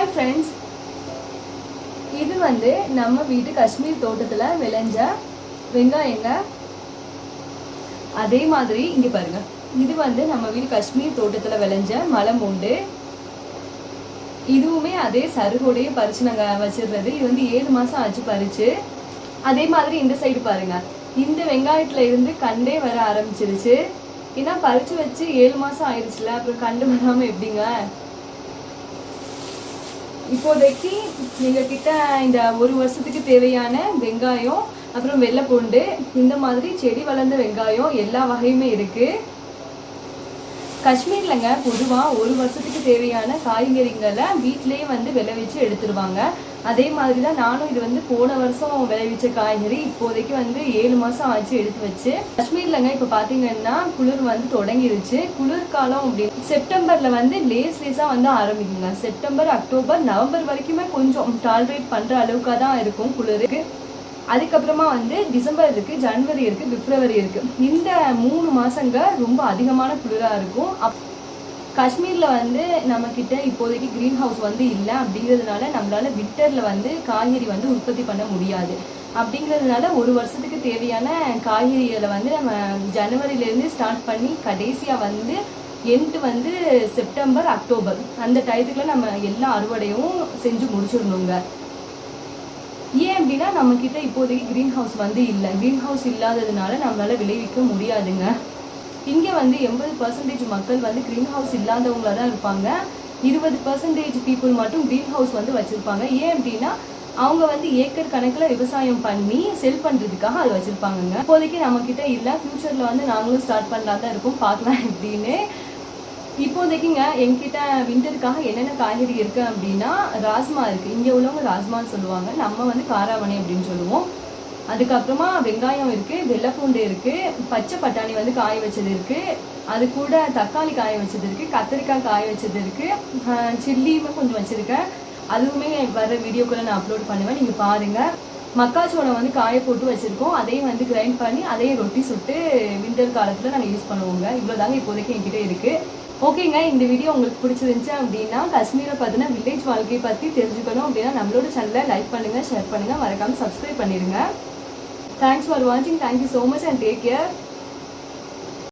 Hi friends இது வந்து நம்ம வீட்டு காஷ்மீர் தோட்டத்தில் விளைஞ்ச வெங்காயங்க. அதே மாதிரி இங்கே பாருங்க. இது வந்து நம்ம வீட்டு காஷ்மீர் தோட்டத்தில் விளைஞ்ச மலமூண்டு. இதுவுமே அதே சருகோடையே பறிச்சு நாங்கள் வச்சிடுறது. இது வந்து ஏழு மாதம் ஆச்சு பறிச்சு. அதே மாதிரி இந்த சைடு பாருங்க. இந்த வெங்காயத்துல இருந்து கண்டே வர ஆரம்பிச்சிருச்சு. ஏன்னா பறிச்சு வச்சு ஏழு மாசம் ஆயிடுச்சுல. அப்புறம் கண்டு வராமல் எப்படிங்க? இப்போதைக்கு எங்ககிட்ட இந்த ஒரு வருஷத்துக்கு தேவையான வெங்காயம் அப்புறம் வெள்ளைப்பூண்டு இந்த மாதிரி செடி வளர்ந்த வெங்காயம் எல்லா வகையுமே இருக்குது காஷ்மீர்லங்க பொதுவாக ஒரு வருஷத்துக்கு தேவையான காய்கறிகளை வீட்டிலேயே வந்து விளைவிச்சு எடுத்துருவாங்க. அதே மாதிரி தான் நானும் இது வந்து போன வருஷம் விளைவிச்ச காய்கறி இப்போதைக்கு வந்து ஏழு மாதம் ஆச்சு எடுத்து வச்சு. காஷ்மீர்லங்க இப்போ பார்த்தீங்கன்னா குளிர் வந்து தொடங்கிருச்சு. குளிர்காலம் அப்படின்னு செப்டம்பரில் வந்து லேஸ் லேஸாக வந்து ஆரம்பிக்குங்க. செப்டம்பர் அக்டோபர் நவம்பர் வரைக்குமே கொஞ்சம் டாலரேட் பண்ணுற அளவுக்காக தான் இருக்கும் குளிருக்கு. அதுக்கப்புறமா வந்து டிசம்பர் இருக்கு ஜனவரி இருக்கு பிப்ரவரி இருக்கு. இந்த மூணு மாசங்க ரொம்ப அதிகமான குளிராக இருக்கும். அப் காஷ்மீரில் வந்து நம்ம கிட்ட இப்போதைக்கு கிரீன் ஹவுஸ் வந்து இல்லை அப்படிங்கிறதுனால நம்மளால விட்டரில் வந்து காய்கறி வந்து உற்பத்தி பண்ண முடியாது. அப்படிங்கிறதுனால ஒரு வருஷத்துக்கு தேவையான காய்கறிகளை வந்து நம்ம ஜனவரிலேருந்து ஸ்டார்ட் பண்ணி கடைசியாக வந்து எண்டு வந்து செப்டம்பர் அக்டோபர் அந்த டயத்துக்குள்ள நம்ம எல்லா அறுவடையும் செஞ்சு முடிச்சிடணுங்க. ஏன் அப்படின்னா நம்ம கிட்ட இப்போதைக்கு கிரீன் ஹவுஸ் வந்து இல்லை. கிரீன் ஹவுஸ் இல்லாததுனால நம்மளால விளைவிக்க முடியாதுங்க. இங்க வந்து எண்பது பர்சன்டேஜ் மக்கள் வந்து கிரீன் ஹவுஸ் இல்லாதவங்களா தான் இருப்பாங்க. இருபது பர்சன்டேஜ் பீப்புள் மட்டும் கிரீன் ஹவுஸ் வந்து வச்சிருப்பாங்க. ஏன் அப்படின்னா அவங்க வந்து ஏக்கர் கணக்கில் விவசாயம் பண்ணி செல் பண்ணுறதுக்காக அது வச்சுருப்பாங்கங்க. இப்போதைக்கு நம்ம இல்லை. ஃப்யூச்சரில் வந்து நாங்களும் ஸ்டார்ட் பண்ணலாம் தான் இருக்கும். பார்க்கலாம் எப்படின்னு. இப்போதைக்குங்க என்கிட்ட விண்டருக்காக என்னென்ன காய்கறி இருக்கு அப்படின்னா ராஸ்மா இருக்கு. இங்க உள்ளவங்க ராஸ்மான்னு சொல்லுவாங்க. நம்ம வந்து காராவணி அப்படின்னு சொல்லுவோம். அதுக்கப்புறமா வெங்காயம் இருக்கு வெள்ளைப்பூண்டு இருக்கு பச்சை பட்டாணி வந்து காய வச்சது இருக்கு. அது கூட தக்காளி காய வச்சது இருக்கு கத்திரிக்காய் காய வச்சது இருக்கு சில்லியுமே கொஞ்சம் வச்சிருக்கேன். அதுவுமே வர வீடியோக்குள்ள நான் அப்லோட் பண்ணுவேன். நீங்க பாருங்க. மக்காச்சோளம் வந்து காய போட்டு வச்சிருக்கோம். அதையும் வந்து கிரைண்ட் பண்ணி அதையும் ரொட்டி சுட்டு விண்டர் காலத்துல நாங்கள் யூஸ் பண்ணுவோங்க. இவ்வளவுதாங்க இப்போதைக்கு என்கிட்ட இருக்கு. ஓகேங்க இந்த வீடியோ உங்களுக்கு பிடிச்சிருந்துச்சு அப்படின்னா காஷ்மீரை பார்த்தினா வில்லேஜ் வாழ்க்கையை பற்றி தெரிஞ்சுக்கணும் அப்படின்னா நம்மளோட சேனலை லைக் பண்ணுங்கள் ஷேர் பண்ணுங்கள் மறக்காமல் சப்ஸ்கிரைப் பண்ணிடுங்க தேங்க்ஸ் ஃபார் வாட்சிங் thank you so much and take care